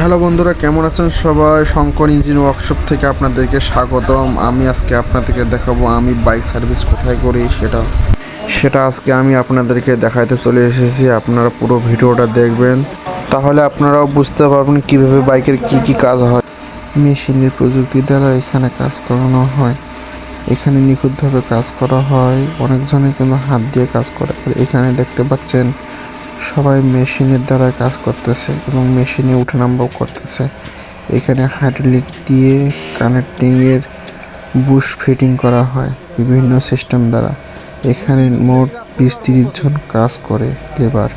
Hello বন্ধুরা, কেমন আছেন সবাই? শঙ্কর ইঞ্জিন ওয়ার্কশপ থেকে আপনাদেরকে স্বাগতম। আমি আজকে আপনাদেরকে দেখাবো, আমি বাইক সার্ভিস কোথায় করি সেটা। সেটা আজকে আমি আপনাদেরকে দেখাইতে চলে এসেছি, আপনারা পুরো ভিডিওটা দেখবেন। তাহলে আপনারাও বুঝতে পারবেন কীভাবে বাইকের কি কি কাজ হয়। মেশিনের প্রযুক্তি দ্বারা এখানে কাজ করানো হয়। এখানে নিখুঁতভাবে কাজ করা হয়। অনেকজনে কিন্তু হাত দিয়ে কাজ করে। এখানে দেখতে পাচ্ছেন সবাই মেশিনের দ্বারা কাজ করতেছে এবং মেশিনে উঠানাম্বাও করতেছে। এখানে হাইড্রোলিক দিয়ে কানেক্টিংয়ের বুশ ফিটিং করা হয় বিভিন্ন সিস্টেম দ্বারা। এখানে মোট বিশ তিরিশ জন কাজ করে লেবার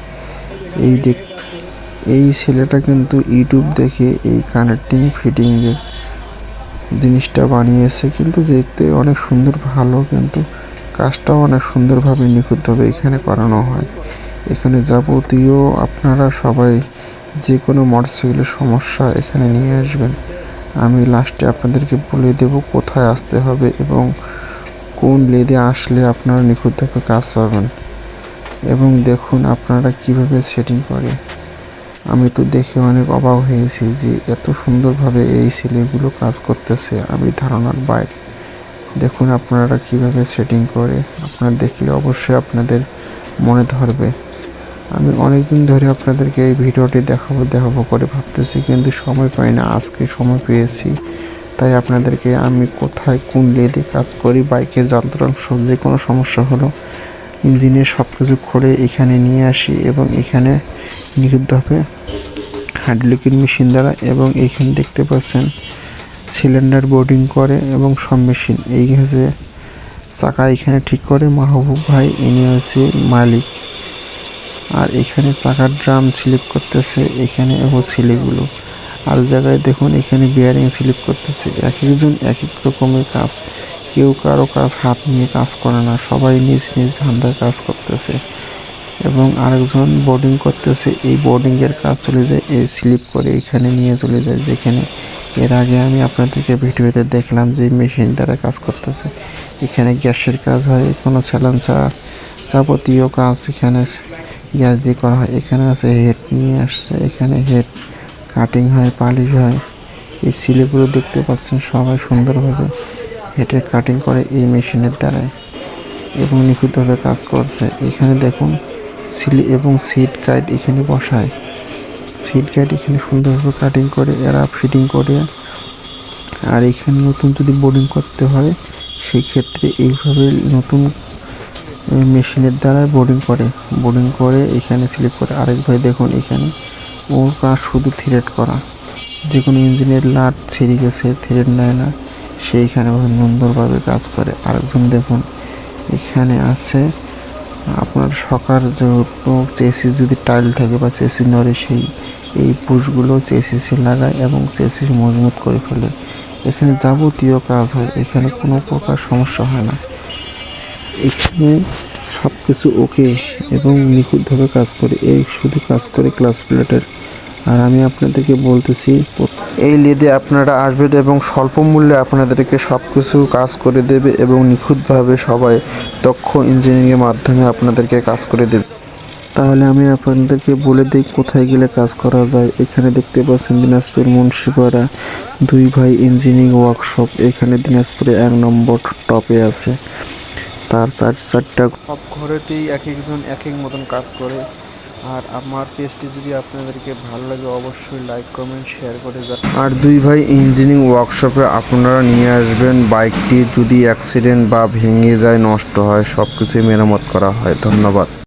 এই দেখ, এই ছেলেটা কিন্তু ইউটিউব দেখে এই কানেক্টিং ফিটিংয়ের জিনিসটা বানিয়েছে। কিন্তু দেখতে অনেক সুন্দর, ভালো, কিন্তু কাজটাও অনেক সুন্দরভাবে নিখুঁতভাবে এখানে করানো হয়। এখানে যাবতীয় আপনারা সবাই যে কোনো মোটরসাইকেলের সমস্যা এখানে নিয়ে আসবেন। আমি লাস্টে আপনাদেরকে বলে দেব কোথায় আসতে হবে এবং কোন লেদে আসলে আপনারা নিখুঁতভাবে কাজ পাবেন। এবং দেখুন আপনারা কীভাবে সেটিং করে। আমি তো দেখে অনেক অবাক হয়েছি যে এত সুন্দরভাবে এই ছেলেগুলো কাজ করতেছে। আমি ধারণার বাইরে। দেখুন আপনারা কীভাবে সেটিং করে। আপনারা দেখলে অবশ্যই আপনাদের মনে ধরবে। আমি অনেক দিন ধরে আপনাদেরকে এই ভিডিওটি দেখাবো দেখাবো করে ভাবতেছি, কিন্তু সময় পাই না, আজকে সময় পেয়েছি। তাই আপনাদেরকে আমি কোথায়, কোন লেদে কাজ করি, বাইকের যন্ত্রাংশ, যে কোনো সমস্যা হলো, ইঞ্জিনের সব কিছু খুলে এখানে নিয়ে আসি এবং এখানে নিখুঁতভাবে হাইড্রোলিকের মেশিন দ্বারা এবং এইখানে দেখতে পাচ্ছেন সিলিন্ডার বোর্ডিং করে এবং সব মেশিন এই হচ্ছে চাকা এখানে ঠিক করে, মাহবুব ভাই ইনি হচ্ছে মালিক। আর এখানে চাকার ড্রাম স্লিপ করতেছে, এখানে ও ছেলেগুলো আর জায়গায় দেখুন, এখানে বিয়ারিং স্লিপ করতেছে। এক একজন এক এক রকমের কাজ। কেউ কারও কাজ হাত নিয়ে কাজ করে না, সবাই নিজ নিজ ধান্দায় কাজ করতেছে। এবং আরেকজন বোর্ডিং করতেছে, এই বোর্ডিংয়ের কাজ চলে যায়, এই স্লিপ করে এখানে নিয়ে চলে যায়, যেখানে এর আগে আমি আপনাদেরকে ভিডিওতে দেখলাম যে মেশিন দ্বারা কাজ করতেছে। এখানে গ্যাসের কাজ হয়, কোনো স্যালেন্সার যাবতীয় কাজ এখানে গ্যাস দিয়ে করা হয় এখানে আছে হেড নিয়ে আসছে, এখানে হেড কাটিং হয় পালিশ হয়। এই সিলেগুলো দেখতে পাচ্ছেন সবাই সুন্দরভাবে হেডের কাটিং করে এই মেশিনের দ্বারাই। এবং নিখুঁতভাবে কাজ করছে। এখানে দেখুন সিলি এবং সিট গাইড এখানে বসায়। সিট গাইড এখানে সুন্দরভাবে কাটিং করে, এরা ফিটিং করে। আর এখানে নতুন যদি বোর্ডিং করতে হয় সেই ক্ষেত্রে এইভাবে নতুন মেশিনের দ্বারা বোর্ডিং করে। বোর্ডিং করে এখানে স্লিপ করে আরেক ভাই দেখুন এখানে। ওর কাজ শুধু থ্রেড করা। যে কোনো ইঞ্জিনের লাট ছিঁড়ে গেছে থ্রেড নেয় না। সেইখানে সুন্দরভাবে কাজ করে। আরেকজন দেখুন, এখানে আছে আপনার সকার যেহেতু চেসি যদি টাইল থাকে বা চেসি নড়ে সেই, এই পুষগুলো চেসিসে লাগায় এবং চেসিস মজবুত করে ফেলে। এখানে যাবতীয় কাজ হয়। এখানে কোনো প্রকার সমস্যা হয় না। এখানে সব কিছু ওকে এবং নিখুঁতভাবে কাজ করে, এই শুধু কাজ করে ক্লাস প্লেটের আর আমি আপনাদেরকে বলতেছি, এই লেদে আপনারা আসবেন এবং স্বল্প মূল্যে আপনাদেরকে সব কিছু কাজ করে দেবে এবং নিখুঁতভাবে সবাই দক্ষ ইঞ্জিনিয়ারিংয়ের মাধ্যমে আপনাদেরকে কাজ করে দেবে। তাহলে আমি আপনাদেরকে বলে দিই, কোথায় গেলে কাজ করা যায়? এখানে দেখতে পাচ্ছেন দিনাজপুর মুন্সিপাড়া। দুই ভাই ইঞ্জিনিয়ারিং ওয়ার্কশপ এখানে দিনাজপুরে এক নম্বর টপে আছে। তার চার চারটা সব ঘরেতেই এক একজন এক এক মতন কাজ করে। আর আমার পেজটি যদি আপনাদেরকে ভালো লাগে অবশ্যই লাইক কমেন্ট শেয়ার করে যান আর দুই ভাই ইঞ্জিনিয়ারিং ওয়ার্কশপে আপনারা নিয়ে আসবেন। বাইকটি যদি অ্যাক্সিডেন্ট বা ভেঙে যায় নষ্ট হয় সব কিছুই মেরামত করা হয়। ধন্যবাদ।